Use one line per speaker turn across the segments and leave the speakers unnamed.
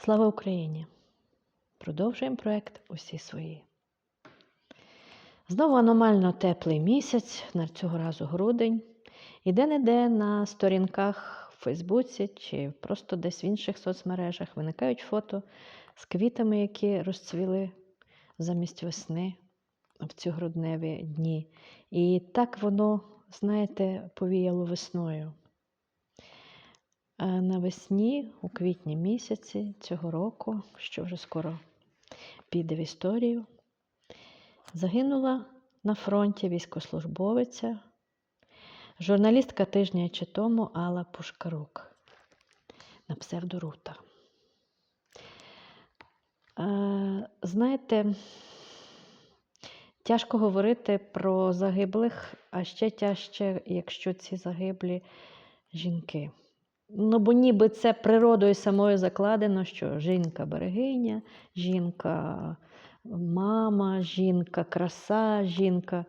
Слава Україні! Продовжуємо проект усі свої. Знову аномально теплий місяць, на цього разу грудень. І де-не-де на сторінках в Фейсбуці чи просто десь в інших соцмережах виникають фото з квітами, які розцвіли замість весни в ці грудневі дні. І так воно, знаєте, повіяло весною. А навесні, у квітні місяці цього року, що вже скоро піде в історію, загинула на фронті військослужбовиця, журналістка тижня чи тому Алла Пушкарук на псевдорута. Е, Знаєте, тяжко говорити про загиблих, а ще тяжче, якщо ці загиблі жінки. Ну, бо ніби це природою самою закладено, що жінка берегиня, жінка мама, жінка краса, жінка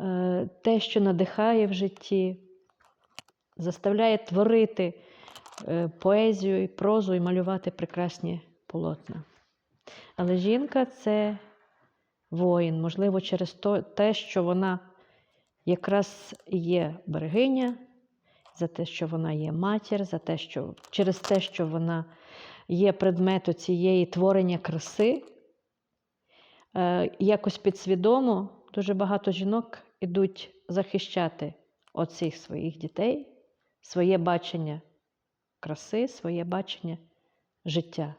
е, те, що надихає в житті, заставляє творити е, поезію і прозу і малювати прекрасні полотна. Але жінка це воїн, можливо, через те, що вона якраз є берегиня за те, що вона є матір, за те, що через те, що вона є предметом цієї творення краси, е, якось підсвідомо дуже багато жінок ідуть захищати оцих своїх дітей, своє бачення краси, своє бачення життя.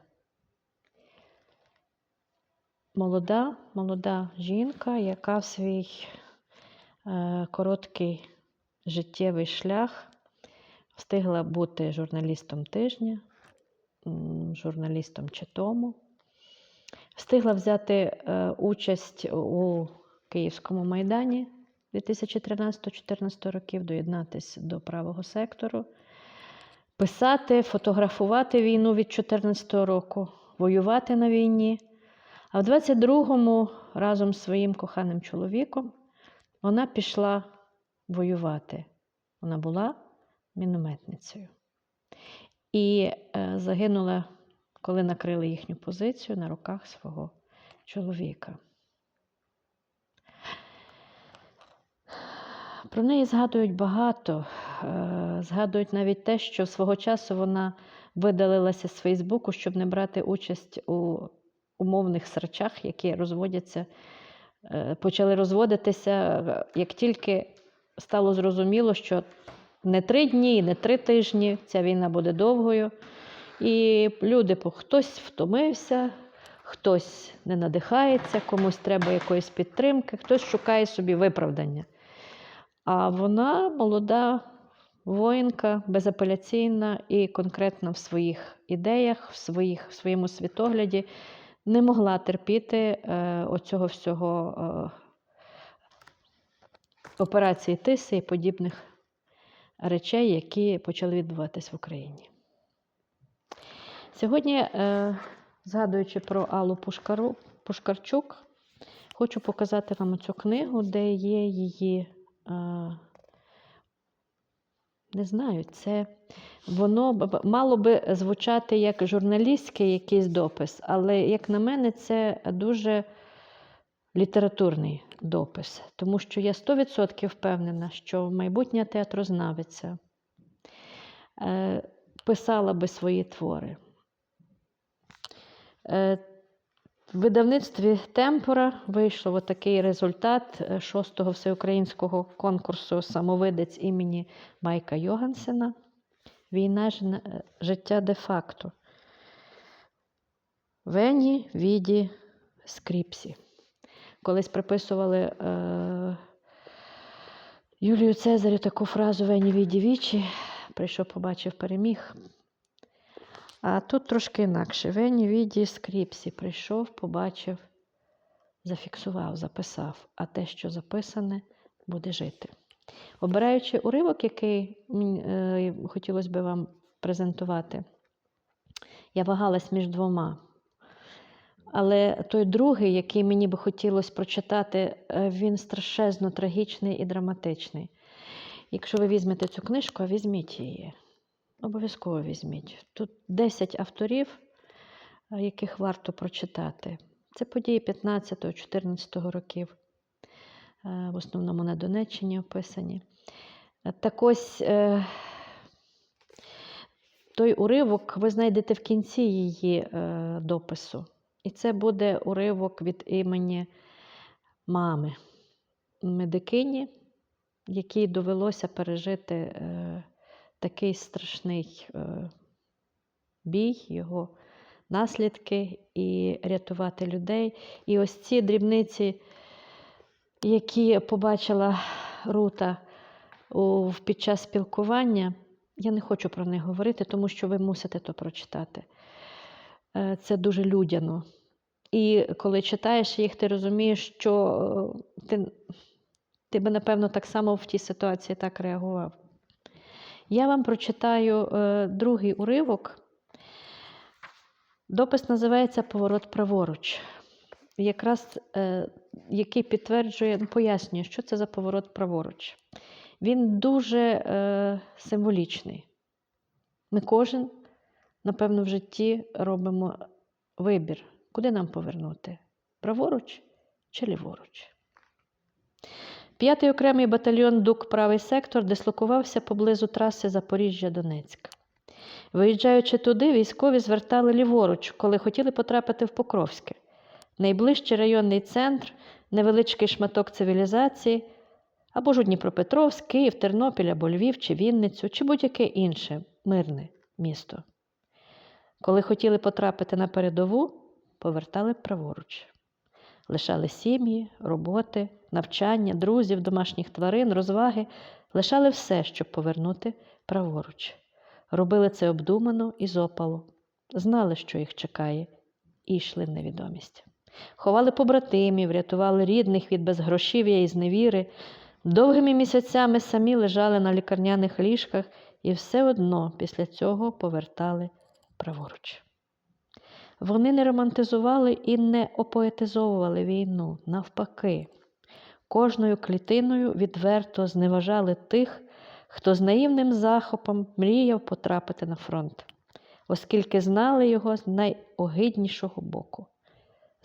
Молода, молода жінка, яка в свій е, короткий життєвий шлях встигла бути журналістом тижня, журналістом читому, встигла взяти е, участь у Київському майдані 2013-2014 років, доєднатися до правого сектору, писати, фотографувати війну від 2014 року, воювати на війні. А в 22-му разом з своїм коханим чоловіком вона пішла воювати. Вона була мінометницею. І е, загинула, коли накрили їхню позицію на руках свого чоловіка. Про неї згадують багато. Е, згадують навіть те, що свого часу вона видалилася з Фейсбуку, щоб не брати участь у умовних срачах, які розводяться, е, почали розводитися, як тільки стало зрозуміло, що не три дні, не три тижні ця війна буде довгою. І люди, хтось втомився, хтось не надихається, комусь треба якоїсь підтримки, хтось шукає собі виправдання. А вона молода воїнка, безапеляційна і конкретно в своїх ідеях, в, своїх, в своєму світогляді не могла терпіти е, оцього всього е, операції Тиси і подібних речей, які почали відбуватись в Україні. Сьогодні, е, згадуючи про Аллу Пушкарчук, хочу показати вам цю книгу, де є її. Е, не знаю, це воно мало би звучати як журналістський якийсь допис, але, як на мене, це дуже літературний допис, тому що я 100% впевнена, що майбутня театрознавиця е, писала би свої твори. Е, в видавництві Темпора вийшов такий результат е, шостого всеукраїнського конкурсу Самовидець імені Майка Йогансена. Війна е, життя де-факто. Вені, Віді, Скріпсі. Колись приписували е, Юлію Цезарю таку фразу Вені Віді Вічі. Прийшов, побачив, переміг. А тут трошки інакше. Вені Віді Скріпсі прийшов, побачив, зафіксував, записав, а те, що записане, буде жити. Обираючи уривок, який е, хотілося б вам презентувати, я вагалась між двома. Але той другий, який мені би хотілося прочитати, е, він страшезно трагічний і драматичний. Якщо ви візьмете цю книжку, візьміть її. Обов'язково візьміть. Тут 10 авторів, е, яких варто прочитати. Це події 15-14 років, е, в основному на Донеччині описані. Так ось той уривок ви знайдете в кінці її допису. І це буде уривок від імені мами, медикині, якій довелося пережити е, такий страшний е, бій, його наслідки і рятувати людей. І ось ці дрібниці, які побачила Рута у, під час спілкування, я не хочу про них говорити, тому що ви мусите то прочитати. Е, Це дуже людяно. І коли читаєш їх, ти розумієш, що е, ти, ти би, напевно, так само в тій ситуації так реагував. Я вам прочитаю е, другий уривок. Допис називається Поворот праворуч. Якраз е, який підтверджує, ну, пояснює, що це за поворот праворуч. Він дуже е, символічний. Ми кожен, напевно, в житті робимо вибір, куди нам повернути: праворуч чи ліворуч. П'ятий окремий батальйон ДУК Правий сектор дислокувався поблизу траси Запоріжжя-Донецьк. Виїжджаючи туди, військові звертали ліворуч, коли хотіли потрапити в Покровське. Найближчий районний центр, невеличкий шматок цивілізації, або ж у Дніпропетровськ, Київ, Тернопіль або Львів чи Вінницю, чи будь-яке інше мирне місто. Коли хотіли потрапити на передову, повертали праворуч. Лишали сім'ї, роботи, навчання, друзів, домашніх тварин, розваги, лишали все, щоб повернути праворуч. Робили це обдумано і з опалу, знали, що їх чекає, і йшли в невідомість. Ховали побратимів, рятували рідних від безгрошів'я і зневіри, довгими місяцями самі лежали на лікарняних ліжках і все одно після цього повертали праворуч. Вони не романтизували і не опоетизовували війну, навпаки, кожною клітиною відверто зневажали тих, хто з наївним захопом мріяв потрапити на фронт, оскільки знали його з найогиднішого боку,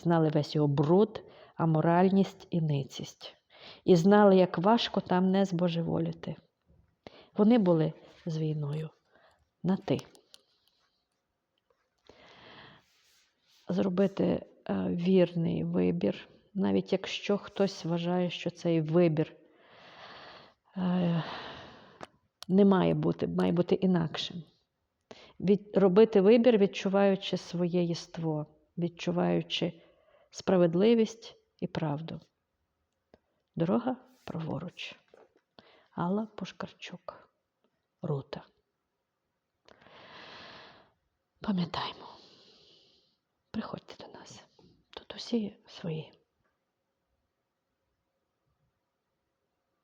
знали весь його бруд, аморальність і ницість, і знали, як важко там не збожеволіти. Вони були з війною на ти. Зробити е, вірний вибір, навіть якщо хтось вважає, що цей вибір е, не має бути, має бути інакшим. Робити вибір, відчуваючи своє єство, відчуваючи справедливість і правду. Дорога праворуч. Алла Пушкарчук. Рута. Пам'ятаймо, приходьте до нас. Тут усі свої.